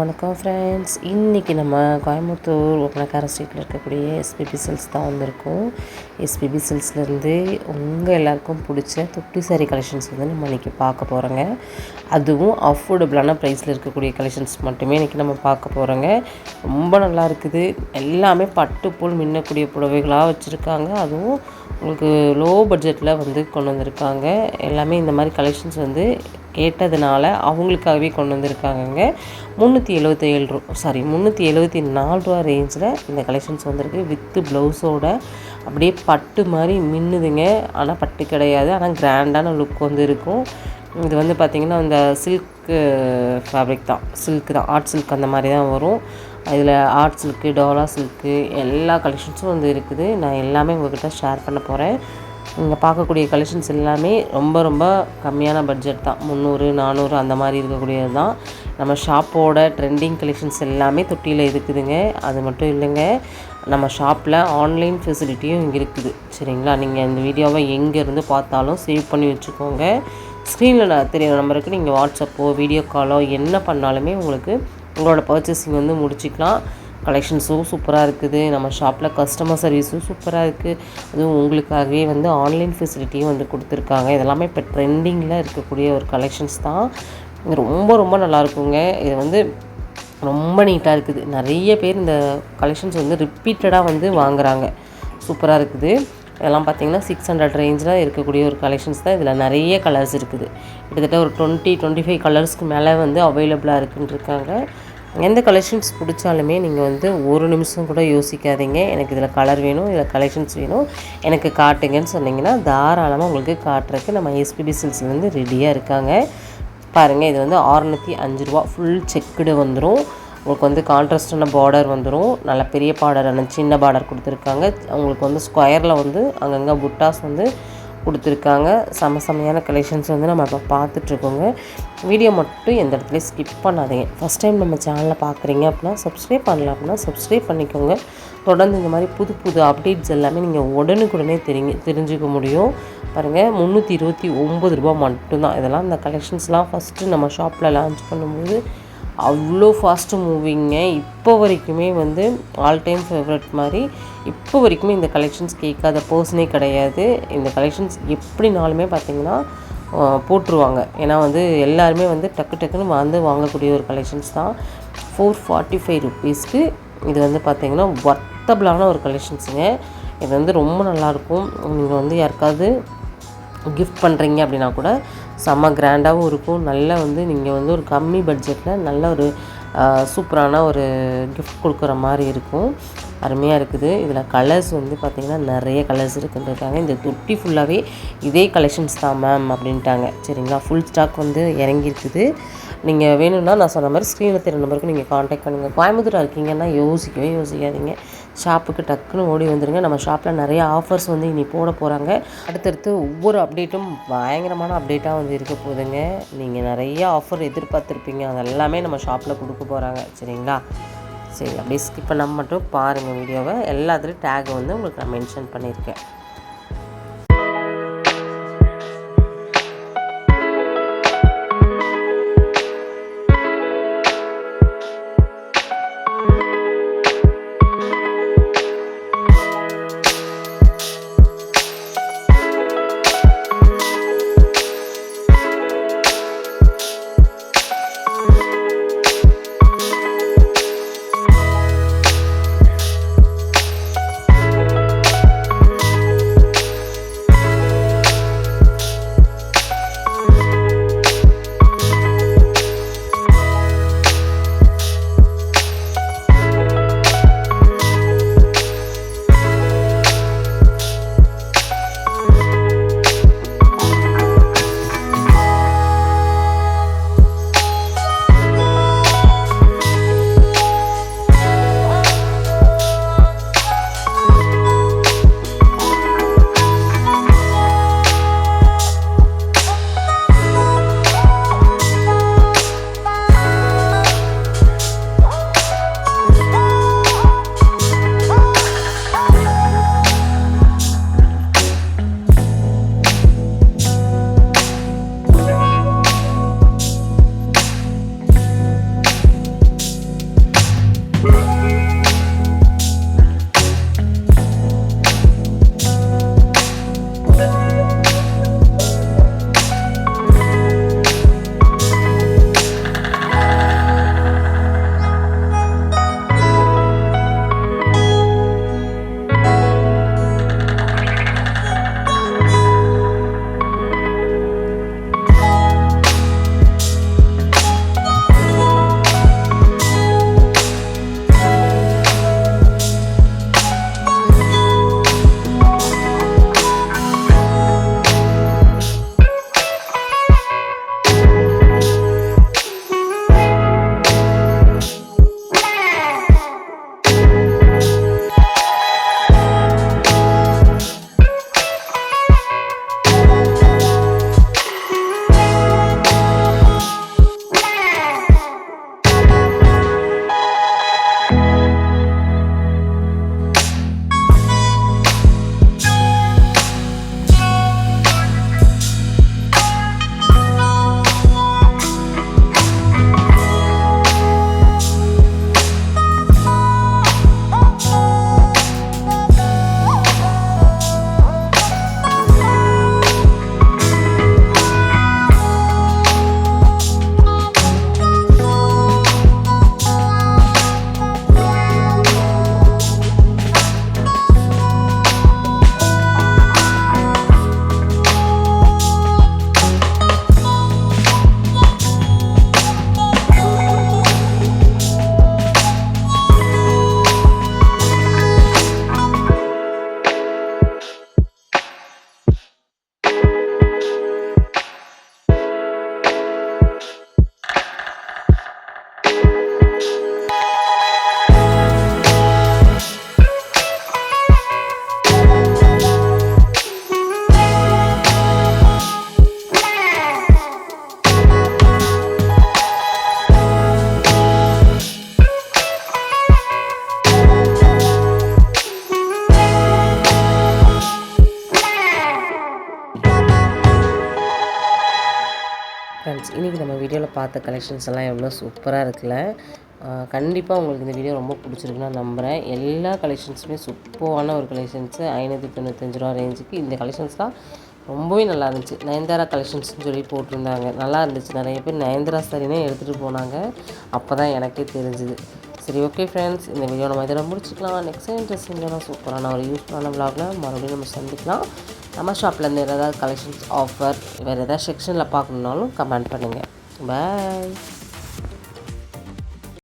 வணக்கம் ஃப்ரெண்ட்ஸ் இன்றைக்கி நம்ம கோயம்புத்தூர் ஒப்பனக்கார ஸ்ட்ரீட்டில் இருக்கக்கூடிய எஸ்பிபி சில்ஸ் தான் வந்திருக்கோம். எஸ்பிபி சில்ஸ்லேருந்து உங்கள் எல்லாருக்கும் பிடிச்ச தொட்டி சாரி கலெக்ஷன்ஸ் வந்து நம்ம இன்றைக்கி பார்க்க போகிறோங்க அதுவும் அஃபோர்டபுளான ப்ரைஸில் இருக்கக்கூடிய கலெக்ஷன்ஸ் மட்டுமே இன்றைக்கி நம்ம பார்க்க போகிறோங்க ரொம்ப நல்லா இருக்குது. எல்லாமே பட்டு போல் மின்னக்கூடிய புடவைகளாக வச்சுருக்காங்க. அதுவும் உங்களுக்கு லோ பட்ஜெட்டில் வந்து கொண்டு வந்திருக்காங்க. எல்லாமே இந்த மாதிரி கலெக்ஷன்ஸ் வந்து கேட்டதுனால அவங்களுக்காகவே கொண்டு வந்திருக்காங்கங்க. முந்நூற்றி எழுபத்தேழு ரூ சாரி முந்நூற்றி எழுபத்தி நாலு ரூபா ரேஞ்சில் இந்த கலெக்ஷன்ஸ் வந்திருக்கு. வித்து ப்ளவுஸோட அப்படியே பட்டு மாதிரி மின்னுதுங்க. ஆனால் பட்டு கிடையாது. ஆனால் கிராண்டான லுக் வந்து இருக்கும். இது வந்து பார்த்திங்கன்னா இந்த சில்க்கு ஃபேப்ரிக் தான். சில்க் தான். ஆர்ட் சில்க் அந்த மாதிரி தான் வரும். இதில் ஆர்ட் சில்க்கு டோலா சில்க்கு எல்லா கலெக்ஷன்ஸும் வந்து இருக்குது. நான் எல்லாமே உங்கள்கிட்ட ஷேர் பண்ண போகிறேன் இங்கே பார்க்கக்கூடிய கலெக்ஷன்ஸ் எல்லாமே ரொம்ப ரொம்ப கம்மியான பட்ஜெட் தான். முந்நூறு நானூறு அந்த மாதிரி இருக்கக்கூடியது தான். நம்ம ஷாப்போட ட்ரெண்டிங் கலெக்ஷன்ஸ் எல்லாமே தொட்டியில் இருக்குதுங்க. அது மட்டும் இல்லைங்க நம்ம ஷாப்பில் ஆன்லைன் ஃபெசிலிட்டியும் இங்கே இருக்குது. சரிங்களா? நீங்கள் இந்த வீடியோவை எங்கேருந்து பார்த்தாலும் சேவ் பண்ணி வச்சுக்கோங்க. ஸ்க்ரீனில் நான் தெரியுற நம்பருக்கு நீங்கள் வாட்ஸ்அப்போ வீடியோ காலோ என்ன பண்ணாலுமே உங்களுக்கு உங்களோட பர்ச்சேசிங் வந்து முடிச்சிக்கலாம். கலெக்ஷன்ஸும் சூப்பராக இருக்குது. நம்ம ஷாப்பில் கஸ்டமர் சர்வீஸும் சூப்பராக இருக்குது அதுவும் உங்களுக்காகவே வந்து ஆன்லைன் ஃபெசிலிட்டியும் வந்து கொடுத்துருக்காங்க. இதெல்லாமே இப்போ ட்ரெண்டிங்கில் இருக்கக்கூடிய ஒரு கலெக்ஷன்ஸ் தான். இது ரொம்ப ரொம்ப நல்லா இருக்குங்க. இது வந்து ரொம்ப நீட்டாக இருக்குது. நிறைய பேர் இந்த கலெக்ஷன்ஸ் வந்து ரிப்பீட்டடாக வந்து வாங்குறாங்க. சூப்பராக இருக்குது. இதெல்லாம் பார்த்தீங்கன்னா சிக்ஸ் ஹண்ட்ரட் ரேஞ்சில் இருக்கக்கூடிய ஒரு கலெக்ஷன்ஸ் தான். இதில் நிறைய கலர்ஸ் இருக்குது. கிட்டத்தட்ட ஒரு டுவெண்ட்டி டுவெண்ட்டி ஃபைவ் கலர்ஸ்க்கு மேலே வந்து அவைலபிளாக இருக்குன்னு இருக்காங்க. எந்த கலெக்ஷன்ஸ் பிடிச்சாலுமே நீங்கள் வந்து ஒரு நிமிஷம் கூட யோசிக்காதீங்க. எனக்கு இதில் கலர் வேணும் இதில் கலெக்ஷன்ஸ் வேணும். எனக்கு காட்டுங்கன்னு சொன்னீங்கன்னா தாராளமாக உங்களுக்கு காட்டுறதுக்கு நம்ம எஸ்பிபி சில்ஸ்லேருந்து ரெடியாக இருக்காங்க. பாருங்கள் இது வந்து அறுநூற்றி அஞ்சு ரூபா. ஃபுல் செக்குடு வந்துடும் உங்களுக்கு வந்து கான்ட்ராஸ்டான பார்டர் வந்துடும் நல்ல பெரிய பார்டரான சின்ன பார்டர் கொடுத்துருக்காங்க. உங்களுக்கு வந்து ஸ்கொயரில் வந்து அங்கங்கே புட்டாஸ் வந்து கொடுத்துருக்காங்க. செம செமையான கலெக்ஷன்ஸ் வந்து நம்ம இப்போ பார்த்துட்ருக்கோங்க. வீடியோ மட்டும் எந்த இடத்துலையும் ஸ்கிப் பண்ணாதீங்க. ஃபஸ்ட் டைம் நம்ம சேனலை பார்க்குறீங்க அப்படின்னா சப்ஸ்கிரைப் பண்ணல அப்படின்னா சப்ஸ்கிரைப் பண்ணிக்கோங்க. தொடர்ந்து இந்த மாதிரி புது புது அப்டேட்ஸ் எல்லாமே நீங்கள் உடனுக்குடனே தெரிஞ்சு தெரிஞ்சுக்க முடியும். பாருங்கள் முந்நூற்றி இருபத்தி ஒம்பது ரூபா மட்டும்தான். இதெல்லாம் இந்த கலெக்ஷன்ஸ்லாம் ஃபஸ்ட்டு நம்ம ஷாப்பில் லான்ச் பண்ணும்போது அவ்வளோ ஃபாஸ்ட்டு மூவிங்க இப்போ வரைக்குமே வந்து ஆல் டைம் ஃபேவரட் மாதிரி இப்போ வரைக்குமே இந்த கலெக்ஷன்ஸ் கேட்காத பர்சனே கிடையாது. இந்த கலெக்ஷன்ஸ் எப்படினாலுமே பார்த்திங்கன்னா போட்டுருவாங்க. ஏன்னா வந்து எல்லாருமே வந்து டக்கு டக்குன்னு வந்து வாங்கக்கூடிய ஒரு கலெக்ஷன்ஸ் தான். ஃபோர் ஃபார்ட்டி ஃபைவ் ருப்பீஸ்க்கு இது வந்து பார்த்திங்கன்னா ஒர்த்தபிளான ஒரு கலெக்ஷன்ஸுங்க இது வந்து ரொம்ப நல்லாயிருக்கும் நீங்கள் வந்து யாருக்காவது கிஃப்ட் பண்ணுறீங்க அப்படின்னா கூட செம்ம கிராண்டாகவும் இருக்கும். நல்ல வந்து நீங்கள் வந்து ஒரு கம்மி பட்ஜெட்டில் நல்ல ஒரு சூப்பரான ஒரு கிஃப்ட் கொடுக்குற மாதிரி இருக்கும். அருமையாக இருக்குது. இதில் கலர்ஸ் வந்து பார்த்திங்கன்னா நிறைய கலர்ஸ் இருக்குன்றிருக்காங்க. இந்த தொட்டி ஃபுல்லாகவே இதே கலெக்ஷன்ஸ் தான் மேம் அப்படின்ட்டாங்க. சரிங்களா? ஃபுல் ஸ்டாக் வந்து இறங்கியிருக்குது நீங்கள் வேணும்னா நான் சொன்ன மாதிரி ஸ்க்ரீனில் தெரிய நம்பருக்கு நீங்கள் காண்டாக்ட் பண்ணுங்கள் கோயம்புத்தூராக இருக்கீங்கன்னா யோசிக்கவே யோசிக்காதீங்க. ஷாப்புக்கு டக்குன்னு ஓடி வந்துடுங்க நம்ம ஷாப்பில் நிறைய ஆஃபர்ஸ் வந்து இனி போட போகிறாங்க அடுத்தடுத்து ஒவ்வொரு அப்டேட்டும் பயங்கரமான அப்டேட்டாக வந்து இருக்க போகுதுங்க. நீங்கள் நிறைய ஆஃபர் எதிர்பார்த்துருப்பீங்க. அதெல்லாமே நம்ம ஷாப்பில் கொடுக்க போகிறாங்க சரிங்களா? சரி அப்படியே ஸ்கிப் பண்ணாமல் மட்டும் பாருங்கள் வீடியோவை. எல்லாத்துலேயும் டேக் வந்து உங்களுக்கு நான் மென்ஷன் பண்ணியிருக்கேன். பார்த்த கலெக்ஷன்ஸ் எல்லாம் எவ்வளோ சூப்பராக இருக்குல்ல? கண்டிப்பாக உங்களுக்கு இந்த வீடியோ ரொம்ப பிடிச்சிருக்குன்னு நான் நம்புகிறேன் எல்லா கலெக்ஷன்ஸுமே சூப்பரான ஒரு கலெக்ஷன்ஸு ஐநூற்றி தொண்ணூத்தஞ்சு ரூபா ரேஞ்சுக்கு இந்த கலெக்ஷன்ஸ் தான் ரொம்பவே நல்லா இருந்துச்சு. நயன்தாரா கலெக்ஷன்ஸ்னு சொல்லி போட்டிருந்தாங்க. நல்லா இருந்துச்சு. நிறைய பேர் நயன்தாரா சாரினே எடுத்துகிட்டு போனாங்க. அப்போ தான் எனக்கே தெரிஞ்சுது. சரி ஓகே ஃப்ரெண்ட்ஸ் இந்த வீடியோ நம்ம இதெல்லாம் முடிச்சுக்கலாம். நெக்ஸ்ட் இன்ட்ரெஸ்டிங்கான சூப்பரான ஒரு யூஸ்ஃபுல்லான விளாகில் மறுபடியும் நம்ம சந்திக்கலாம். நம்ம ஷாப்பில் இருந்து ஏதாவது கலெக்ஷன்ஸ் ஆஃபர் வேறு ஏதாவது செக்ஷனில் பார்க்கணுன்னாலும் கமெண்ட் பண்ணுங்கள் Bye!